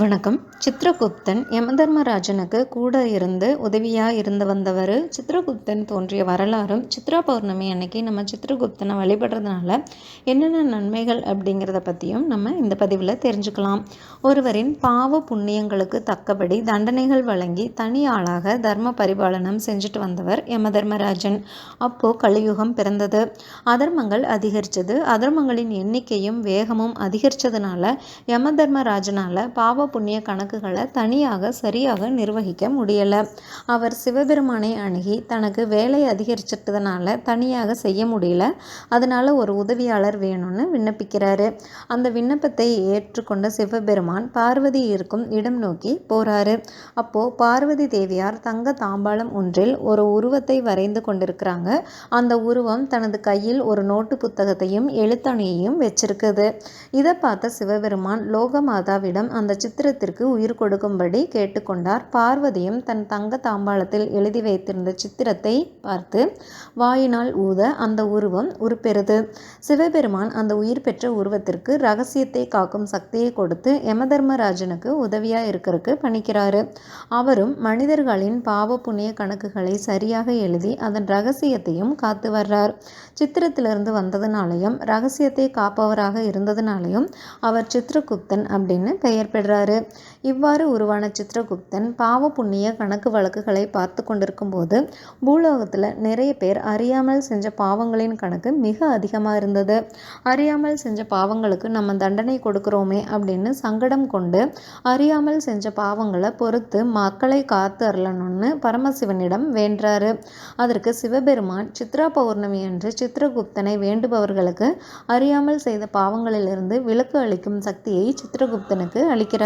வணக்கம். சித்திரகுப்தன் யமதர்மராஜனுக்கு கூட இருந்து உதவியாக இருந்து வந்தவர் சித்திரகுப்தன் தோன்றிய வரலாறும் சித்ரா பௌர்ணமி அன்னைக்கு நம்ம சித்திரகுப்தனை வழிபடுறதுனால என்னென்ன நன்மைகள் அப்படிங்கிறத பற்றியும் நம்ம இந்த பதிவில் தெரிஞ்சுக்கலாம். ஒருவரின் பாவ புண்ணியங்களுக்கு தக்கபடி தண்டனைகள் வழங்கி தனி ஆளாக தர்ம பரிபாலனம் செஞ்சுட்டு வந்தவர் யமதர்மராஜன். அப்போது கலியுகம் பிறந்தது. அதர்மங்கள் அதிகரித்தது அதர்மங்களின் எண்ணிக்கையும் வேகமும் அதிகரித்ததுனால யமதர்மராஜனால் பாவ புண்ணிய கணக்குகளை தனியாக சரியாக நிர்வகிக்க முடியலை. அவர் சிவபெருமானை அணுகி தனக்கு வேலை அதிகரிச்சிட்டதுனால தனியாக செய்ய முடியல. அதனால் ஒரு உதவியாளர் வேணும்னு விண்ணப்பிக்கிறாரு. அந்த விண்ணப்பத்தை ஏற்றுக்கொண்ட சிவபெருமான் பார்வதி இருக்கும் இடம் நோக்கி போறாரு. அப்போது பார்வதி தேவியார் தங்க தாம்பாளம் ஒன்றில் ஒரு உருவத்தை வரைந்து கொண்டிருக்கிறாங்க. அந்த உருவம் தனது கையில் ஒரு நோட்டு புத்தகத்தையும் எழுத்தணியையும் வச்சிருக்குது. இதை பார்த்த சிவபெருமான் லோகமாதாவிடம் அந்த சித்திரத்திற்கு உயிர் கொடுக்கும்படி கேட்டுக்கொண்டார். பார்வதியும் தன் தங்க தாம்பாளத்தில் எழுதி வைத்திருந்த சித்திரத்தை பார்த்து வாயினால் ஊத அந்த உருவம் உருப்பெறுது. சிவபெருமான் அந்த உயிர் பெற்ற உருவத்திற்கு ரகசியத்தை காக்கும் சக்தியை கொடுத்து யமதர்மராஜனுக்கு உதவியாக இருக்கிறதுக்கு பணிக்கிறாரு. அவரும் மனிதர்களின் பாவ புண்ணிய கணக்குகளை சரியாக எழுதி அதன் ரகசியத்தையும் காத்து வர்றார். சித்திரத்திலிருந்து வந்ததுனாலையும் ரகசியத்தை காப்பவராக இருந்ததுனாலையும் அவர் சித்திரகுப்தன் அப்படின்னு பெயர் பெறுறாரு இவ்வாறு உருவான சித்திரகுப்தன் பாவ புண்ணிய கணக்கு வழக்குகளை பார்த்து கொண்டிருக்கும் போது பூலோகத்தில் நிறைய பேர் அறியாமல் செஞ்ச பாவங்களின் கணக்கு மிக அதிகமாக இருந்தது. அறியாமல் செஞ்ச பாவங்களுக்கு நம்ம தண்டனை கொடுக்குறோமே அப்படின்னு சங்கடம் கொண்டு அறியாமல் செஞ்ச பாவங்களை பொறுத்து மக்களை காத்து அருளணும்னு பரமசிவனிடம் வேண்டாரு அதற்கு சிவபெருமான் சித்ரா பௌர்ணமி என்று சித்திரகுப்தனை வேண்டுபவர்களுக்கு அறியாமல் செய்த பாவங்களிலிருந்து விலக்கு அளிக்கும் சக்தியை சித்திரகுப்தனுக்கு அளிக்கிறார்.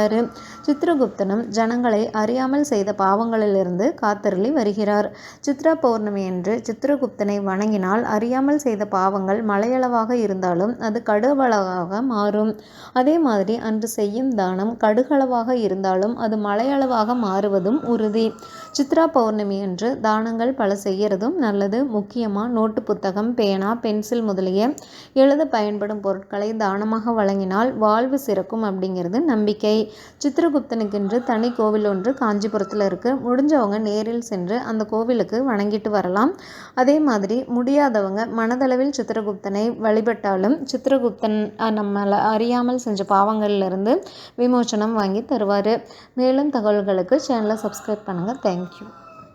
சித்திரகுப்தனும் ஜனங்களை அறியாமல் செய்த பாவங்களிலிருந்து காத்தருளி வருகிறார். சித்ரா பௌர்ணமி என்று சித்திரகுப்தனை வணங்கினால் அறியாமல் செய்த பாவங்கள் மலையளவாக இருந்தாலும் அது கடுகளவாக மாறும். அதே மாதிரி அன்று செய்யும் தானம் கடுகளவாக இருந்தாலும் அது மலையளவாக மாறுவதும் உறுதி. சித்ரா பௌர்ணமி என்று தானங்கள் பல செய்கிறதும் நல்லது. முக்கியமாக நோட்டு புத்தகம் பேனா பென்சில் முதலிய எழுத பயன்படும் பொருட்களை தானமாக வழங்கினால் வாழ்வு சிறக்கும் அப்படிங்கிறது நம்பிக்கை. சித்திரகுப்தனுக்கென்று தனி கோவில் ஒன்று காஞ்சிபுரத்தில் இருக்குது முடிஞ்சவங்க நேரில் சென்று அந்த கோவிலுக்கு வணங்கிட்டு வரலாம். அதே மாதிரி முடியாதவங்க மனதளவில் சித்திரகுப்தனை வழிபட்டாலும் சித்திரகுப்தன் நம்மளை அறியாமல் செஞ்ச பாவங்கள்லேருந்து விமோச்சனம் வாங்கி தருவார். மேலும் தகவல்களுக்கு சேனலை சப்ஸ்கிரைப் பண்ணுங்கள் thank you.